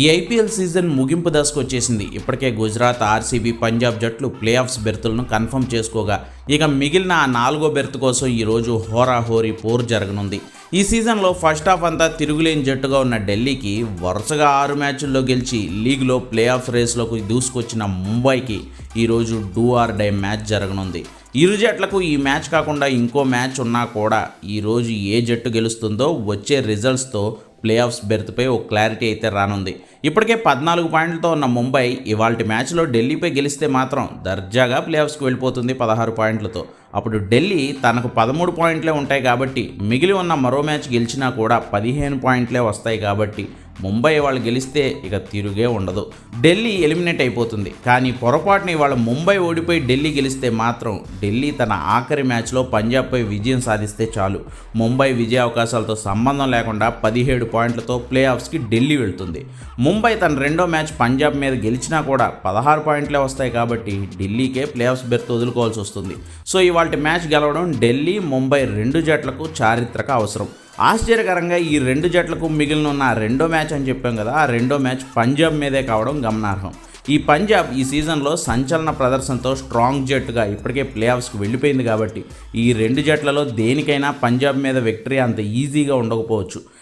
ఈ IPL season ముగింపు దశకు వచ్చేసింది. ఇప్పటికే గుజరాత్ ఆర్సీబీ పంజాబ్ జట్లు ప్లే ఆఫ్స్ బెర్తులను కన్ఫర్మ్ చేసుకోగా ఇక మిగిలిన ఆ నాలుగో బెర్త్ కోసం ఈరోజు హోరాహోరీ పోర్ జరగనుంది. ఈ సీజన్లో ఫస్ట్ హాఫ్ అంతా తిరుగులేని జట్టుగా ఉన్న ఢిల్లీకి వరుసగా ఆరు మ్యాచ్ల్లో గెలిచి లీగ్లో ప్లే ఆఫ్ రేస్లోకి దూసుకొచ్చిన ముంబైకి ఈరోజు డూ ఆర్ డై మ్యాచ్ జరగనుంది. ఇరు జట్లకు ఈ మ్యాచ్ కాకుండా ఇంకో మ్యాచ్ ఉన్నా కూడా ఈరోజు ఏ జట్టు గెలుస్తుందో వచ్చే రిజల్ట్స్తో ప్లే ఆఫ్స్ బెర్త్పై ఓ క్లారిటీ అయితే రానుంది. ఇప్పటికే పద్నాలుగు పాయింట్లతో ఉన్న ముంబై ఇవాళ మ్యాచ్లో ఢిల్లీపై గెలిస్తే మాత్రం దర్జాగా ప్లే ఆఫ్స్కి వెళ్ళిపోతుంది పదహారు పాయింట్లతో. అప్పుడు ఢిల్లీ తనకు పదమూడు పాయింట్లే ఉంటాయి కాబట్టి మిగిలి ఉన్న మరో మ్యాచ్ గెలిచినా కూడా పదిహేను పాయింట్లే వస్తాయి కాబట్టి ముంబై వాళ్ళు గెలిస్తే ఇక తిరుగే ఉండదు. ఢిల్లీ ఎలిమినేట్ అయిపోతుంది. కానీ పొరపాటుని ఇవాళ ముంబై ఓడిపోయి ఢిల్లీ గెలిస్తే మాత్రం ఢిల్లీ తన ఆఖరి మ్యాచ్లో పంజాబ్పై విజయం సాధిస్తే చాలు. ముంబై విజయ అవకాశాలతో సంబంధం లేకుండా పదిహేడు పాయింట్లతో ప్లే ఆఫ్స్కి ఢిల్లీ వెళ్తుంది. ముంబై తన రెండో మ్యాచ్ పంజాబ్ మీద గెలిచినా కూడా పదహారు పాయింట్లే వస్తాయి కాబట్టి ఢిల్లీకే ప్లే ఆఫ్స్ బెర్త్ వదులుకోవాల్సి వస్తుంది. సో ఇవాళ మ్యాచ్ గెలవడం ఢిల్లీ ముంబై రెండు జట్లకు చారిత్రక అవసరం. ఆశ్చర్యకరంగా ఈ రెండు జట్లకు మిగిలిన ఉన్న రెండో మ్యాచ్ అని చెప్పాం కదా ఆ రెండో మ్యాచ్ పంజాబ్ మీదే కావడం గమనార్హం. ఈ పంజాబ్ ఈ సీజన్లో సంచలన ప్రదర్శనతో స్ట్రాంగ్ జట్టుగా ఇప్పటికే ప్లే ఆఫ్స్కి వెళ్ళిపోయింది కాబట్టి ఈ రెండు జట్లలో దేనికైనా పంజాబ్ మీద విక్టరీ అంత ఈజీగా ఉండకపోవచ్చు.